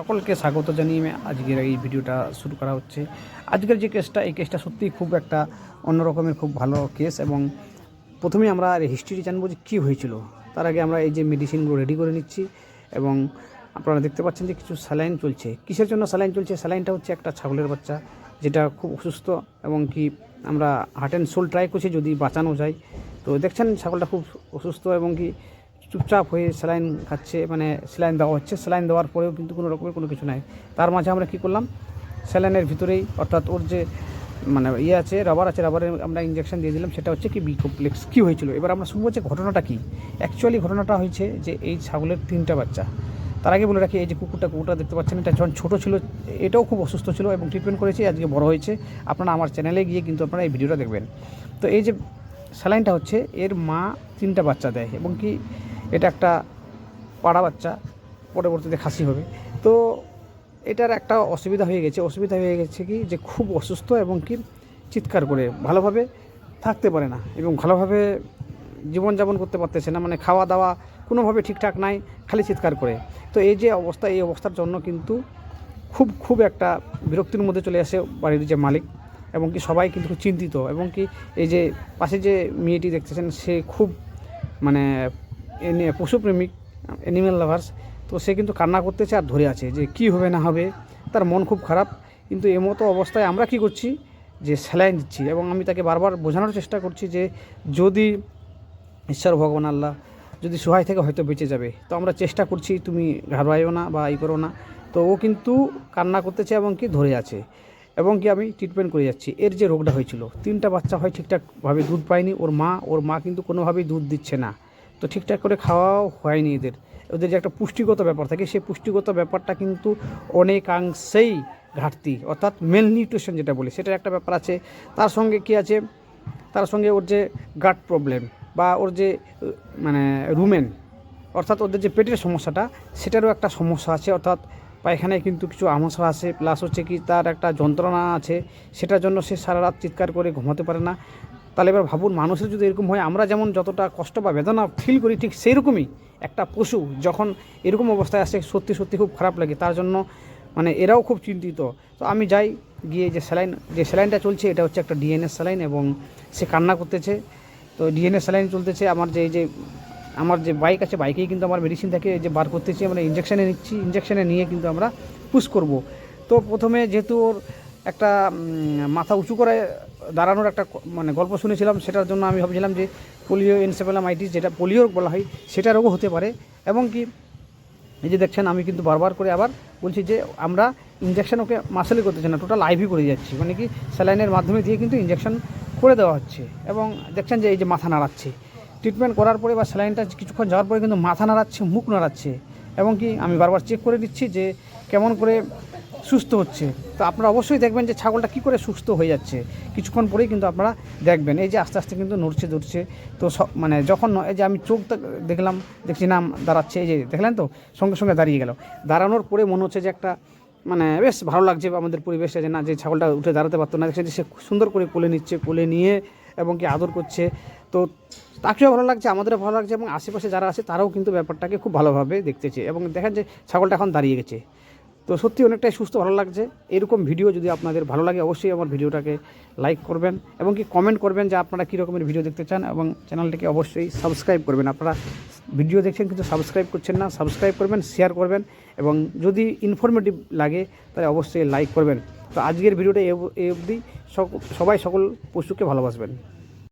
সকলকে স্বাগত জানিয়ে আজকের এই ভিডিওটা শুরু করা হচ্ছে। আজকের যে কেসটা এই কেসটা সত্যিই খুব একটা অন্যরকমের খুব ভালো কেস এবং প্রথমেই আমরা হিস্ট্রি জানব যে কী হয়েছিল। তার আগে আমরা এই যে মেডিসিনগুলো রেডি করে নিচ্ছি এবং আপনারা দেখতে পাচ্ছেন যে কিছু স্যালাইন চলছে। কিসের জন্য স্যালাইন চলছে? স্যালাইনটা হচ্ছে একটা ছাগলের বাচ্চা, যেটা খুব অসুস্থ এবং কি আমরা হার্ট অ্যান্ড সোল ট্রাই করছি যদি বাঁচানো যায়। তো দেখছেন ছাগলটা খুব অসুস্থ এবং কি চুপচাপ হয়ে স্যালাইন খাচ্ছে মানে স্যালাইন দেওয়া হচ্ছে। স্যালাইন দেওয়ার পরেও কিন্তু কোনো রকমের কোনো কিছু নাই। তার মাঝে আমরা কী করলাম? স্যালাইনের ভিতরেই, অর্থাৎ ওর যে মানে ইয়ে আছে রাবার আছে রাবারের আমরা ইঞ্জেকশন দিয়ে দিলাম। সেটা হচ্ছে কি বি কমপ্লেক্স কী হয়েছিল? এবার আমরা শুনব যে ঘটনাটা কী। অ্যাকচুয়ালি ঘটনাটা হয়েছে যে এই ছাগলের তিনটা বাচ্চা। তার আগে বলে রাখি, এই যে কুকুরটা কুকুরটা দেখতে পাচ্ছেন, এটা যখন ছোটো ছিল, এটাও খুব অসুস্থ ছিল এবং ট্রিটমেন্ট করেছি, আজকে বড় হয়েছে। আপনারা আমার চ্যানেলে গিয়ে কিন্তু আপনারা এই ভিডিওটা দেখবেন। তো এই যে স্যালাইনটা হচ্ছে, এর মা তিনটা বাচ্চা দেয় এবং কি এটা একটা পাড়া বাচ্চা, পরবর্তীতে খাসি হবে। তো এটার একটা অসুবিধা হয়ে গেছে। অসুবিধা হয়ে গেছে কি যে খুব অসুস্থ এবং কি চিৎকার করে। ভালোভাবে থাকতে পারে না এবং ভালোভাবে জীবনযাপন করতে পারতেছে না। মানে খাওয়া দাওয়া কোনোভাবে ঠিকঠাক নাই, খালি চিৎকার করে। তো এই যে অবস্থা, এই অবস্থার জন্য কিন্তু খুব খুব একটা বিরক্তির মধ্যে চলে আসে বাড়ির যে মালিক এবং কি সবাই কিন্তু খুব চিন্তিত এবং কি এই যে পাশে যে মেয়েটি দেখতেছেন, সে খুব মানে পশুপ্রেমিক অ্যানিম্যাল লাভার্স তো সে কিন্তু কান্না করতেছে আর ধরে আছে যে কি হবে না হবে, তার মন খুব খারাপ। কিন্তু এমতো অবস্থায় আমরা কি করছি? যে স্যালাইন দিচ্ছি এবং আমি তাকে বারবার বোঝানোর চেষ্টা করছি যে যদি ঈশ্বর, ভগবান, আল্লাহ যদি সহায় থেকে হয়তো বেঁচে যাবে, তো আমরা চেষ্টা করছি তুমি ঘাবড়াইও না বা ই করো না। তো ও কিন্তু কান্না করতেছে এবং কি ধরে আছে এবং কি আমি ট্রিটমেন্ট করে যাচ্ছি। এর যে রোগটা হয়েছিল, তিনটা বাচ্চা হয় ঠিকঠাকভাবে দুধ পায়নি, ওর মা ওর মা কিন্তু কোনোভাবেই দুধ দিচ্ছে না। তো ঠিকঠাক করে খাওয়াও হয়নি এদের। ওদের যে একটা পুষ্টিগত ব্যাপার থাকে, সেই পুষ্টিগত ব্যাপারটা কিন্তু অনেকাংশেই ঘাটতি, অর্থাৎ মেল নিউট্রিশন যেটা বলি, সেটার একটা ব্যাপার আছে। তার সঙ্গে কি আছে? তার সঙ্গে ওর যে গাট প্রবলেম বা ওর যে মানে রুমেন অর্থাৎ ওদের যে পেটের সমস্যাটা, সেটারও একটা সমস্যা আছে। অর্থাৎ পায়খানায় কিন্তু কিছু আমসা আছে প্লাস হচ্ছে কি তার একটা যন্ত্রণা আছে, সেটার জন্য সে সারা রাত চিৎকার করে ঘুমাতে পারে না। তাহলে এবার ভাবুন, মানুষের যদি এরকম হয়, আমরা যেমন যতটা কষ্ট বা বেদনা ফিল করি, ঠিক সেই রকমই একটা পশু যখন এরকম অবস্থায় আসে, সত্যি সত্যি খুব খারাপ লাগে। তার জন্য মানে এরাও খুব চিন্তিত। তো আমি যাই, গিয়ে যে স্যালাইন যে স্যালাইনটা চলছে, এটা হচ্ছে একটা ডিএনএ স্যালাইন এবং সে কান্না করতেছে। তো ডিএনএ স্যালাইন চলতেছে, আমার যে যে, আমার যে বাইক আছে বাইকেই কিন্তু আমার মেডিসিন থাকে যে বার করতেছি, আমরা ইঞ্জেকশানে নিচ্ছি ইঞ্জেকশানে নিয়ে কিন্তু আমরা পুশ করব। তো প্রথমে যেহেতু ওর একটা মাথা উঁচু করে দাঁড়ানোর একটা মানে গল্প শুনেছিলাম, সেটার জন্য আমি ভাবছিলাম যে পোলিও এনসেফেলামাইটিস, যেটা পোলিও বলা হয়, সেটা রোগও হতে পারে। এবং কি, এই যে দেখছেন, আমি কিন্তু বারবার করে আবার বলছি যে আমরা ইঞ্জেকশন ওকে মাসেলে করতেছি না টোটাল আইভি করে যাচ্ছি। মানে কি স্যালাইনের মাধ্যমে দিয়ে কিন্তু ইঞ্জেকশন করে দেওয়া হচ্ছে। এবং দেখছেন যে এই যে মাথা নাড়াচ্ছে। ট্রিটমেন্ট করার পরে বা স্যালাইনটা কিছুক্ষণ যাওয়ার পরে কিন্তু মাথা নাড়াচ্ছে, মুখ নাড়াচ্ছে। এবং কি, আমি বারবার চেক করে দিচ্ছি যে কেমন করে সুস্থ হচ্ছে। তো আপনারা অবশ্যই দেখবেন যে ছাগলটা কী করে সুস্থ হয়ে যাচ্ছে। কিছুক্ষণ পরেই কিন্তু আপনারা দেখবেন। এই যে আস্তে আস্তে কিন্তু নড়ছে, ধরছে। তো মানে যখন এই যে আমি চোখ দেখলাম, দেখছি নাম দাঁড়াচ্ছে, এই যে দেখলেন তো? সঙ্গে সঙ্গে দাঁড়িয়ে গেল। দাঁড়ানোর পরে মনে হচ্ছে যে একটা মানে বেশ ভালো লাগছে আমাদের পরিবেশটা যে না, যে ছাগলটা উঠে দাঁড়াতে পারতো না। দেখছে যে সে সুন্দর করে কোলে নিচ্ছে, কোলে নিয়ে এবং কি আদর করছে। তো তাকেও ভালো লাগছে, আমাদেরও ভালো লাগছে এবং আশেপাশে যারা আছে তারাও কিন্তু ব্যাপারটাকে খুব ভালোভাবে দেখতেছে এবং দেখেন যে ছাগলটা এখন দাঁড়িয়ে গেছে। তো সত্যি অনেকটাই সুস্থ, ভালো লাগছে। এরকম ভিডিও যদি আপনাদের ভালো লাগে, অবশ্যই আমার ভিডিওটাকে লাইক করবেন এবং কি কমেন্ট করবেন যে আপনারা কী রকমের ভিডিও দেখতে চান এবং চ্যানেলটিকে অবশ্যই সাবস্ক্রাইব করবেন। আপনারা ভিডিও দেখছেন কিন্তু সাবস্ক্রাইব করছেন না সাবস্ক্রাইব করবেন শেয়ার করবেন এবং যদি ইনফরমেটিভ লাগে, তাহলে অবশ্যই লাইক করবেন। তো আজকের ভিডিওটা এ অবধি সবাই সকল পশুকে ভালোবাসবেন।